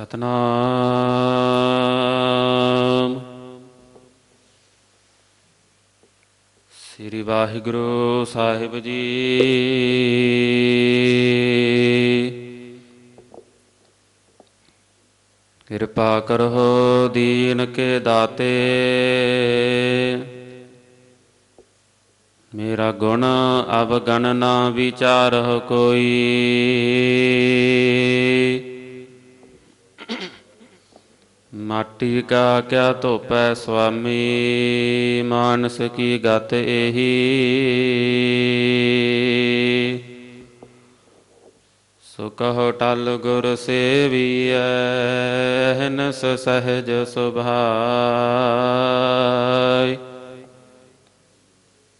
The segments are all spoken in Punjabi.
ਸਤਨਾਮ। ਸ੍ਰੀ ਵਾਹਿਗੁਰੂ ਸਾਹਿਬ ਜੀ। ਕਿਰਪਾ ਕਰੋ ਦੀਨ ਕੇ ਦਾਤੇ। ਮੇਰਾ ਗੁਣ ਅਵਗਣ ਨਾ ਵਿਚਾਰਹ ਕੋਈ। ਮਾਟੀ ਕਾ ਕਿਆ ਧੋਪੈ ਸੁਆਮੀ? ਮਾਨਸ ਕੀ ਗਤ ਇਹੀ ਸੋ ਕਹੋ ਟਲ ਗੁਰ ਸੇਵੀਐ, ਹਨਸ ਸਹਿਜ ਸੁਭਾਈ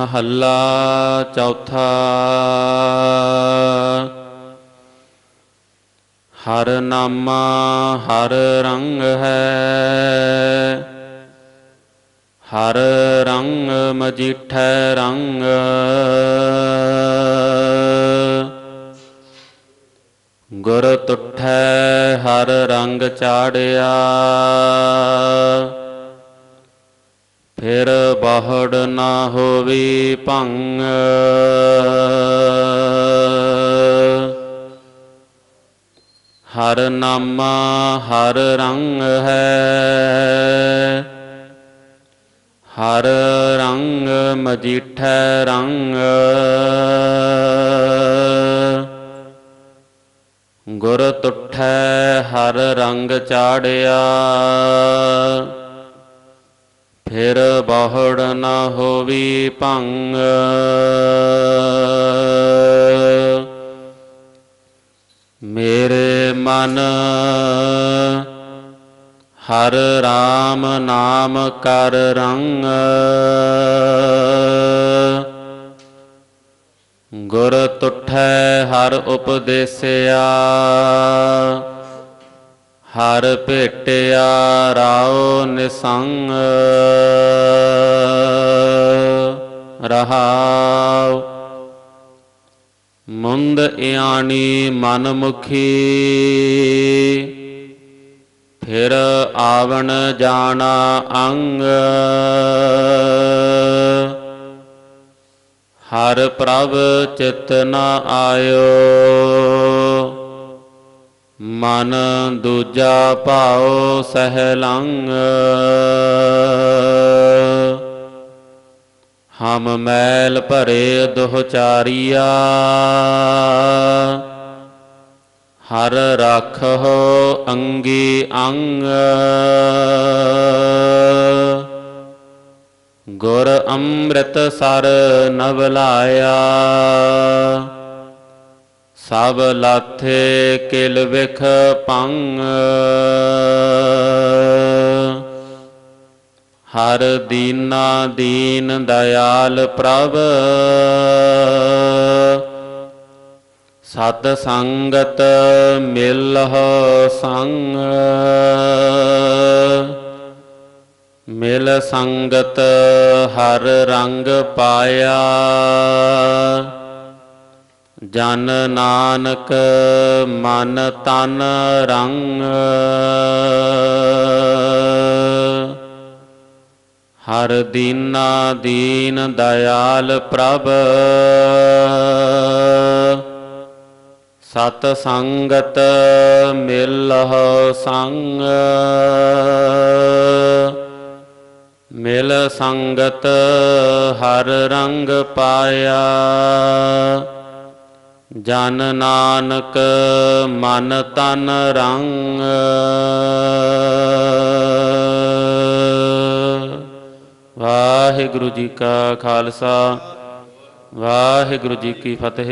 ਮਹੱਲਾ ਚੌਥਾ। ਹਰ ਨਾਮਾ ਹਰ ਰੰਗ ਹੈ। ਹਰ ਰੰਗ ਮਜੀਠੈ ਰੰਗ। ਗੁਰ ਤੁਠੈ ਹਰ ਰੰਗ ਚਾੜਿਆ। ਫਿਰ ਬਾਹੜ ਨਾ ਹੋਵੀ ਭੰਗ। ਹਰ ਨਾਮਾ ਹਰ ਰੰਗ ਹੈ। ਹਰ ਰੰਗ ਮਜੀਠੈ ਰੰਗ। ਗੁਰ ਤੁਠੈ ਹਰ ਰੰਗ ਚਾੜਿਆ। ਫਿਰ ਬਾਹੜ ਨਾ ਹੋਵੀ ਭੰਗ। ਮੇਰੇ ਮਨ ਹਰ RAM ਨਾਮ ਕਰ ਰੰਗ। ਗੁਰ ਤੁਠੈ ਹਰ ਉਪਦੇਸਿਆ। ਹਰ ਭੇਟਿਆ ਰਾਉ ਨਿਸੰਗ। ਰਹਾਉ। ਮੁੰਦ ਇਆਣੀ ਮਨਮੁਖੀ। ਫਿਰ ਆਵਣ ਜਾਣਾ ਅੰਗ। ਹਰ ਪ੍ਰਭ ਚਿਤ ਨ ਆਇਓ। ਮਨ ਦੂਜਾ ਭਾਉ ਸਹਿਲੰਗ। ਹਮ ਮੈਲ ਭਰੇ ਦੁਹਚਾਰੀਆ ਹਰ ਰਾਖੋ ਅੰਗੀ ਅੰਗ। ਗੁਰ ਅੰਮ੍ਰਿਤ ਸਰ ਨਵ ਲਾਇਆ। ਸਭ ਲਾਥੇ ਕਿਲ ਵਿਖ ਪੰਗ ਹਰ ਦੀਨਾ ਦੀਨ ਦਇਆਲ ਪ੍ਰਭ। ਸਤ ਸੰਗਤ ਮਿਲਹੁ ਸੰਗ। ਮਿਲ ਸੰਗਤ ਹਰ ਰੰਗ ਪਾਇਆ। ਜਨ ਨਾਨਕ ਮਨ ਤਨ ਰੰਗ। ਹਰ ਦੀਨਾ ਦੀਨ ਦਇਆਲ ਪ੍ਰਭ। ਸਤ ਸੰਗਤ ਮਿਲਹੁ ਸੰਗ। ਮਿਲ ਸੰਗਤ ਹਰ ਰੰਗ ਪਾਇਆ। ਜਨ ਨਾਨਕ ਮਨ ਤਨ ਰੰਗ। ਵਾਹਿਗੁਰੂ ਜੀ ਕਾ ਖਾਲਸਾ ਵਾਹਿਗੁਰੂ ਜੀ ਕੀ ਫਤਿਹ।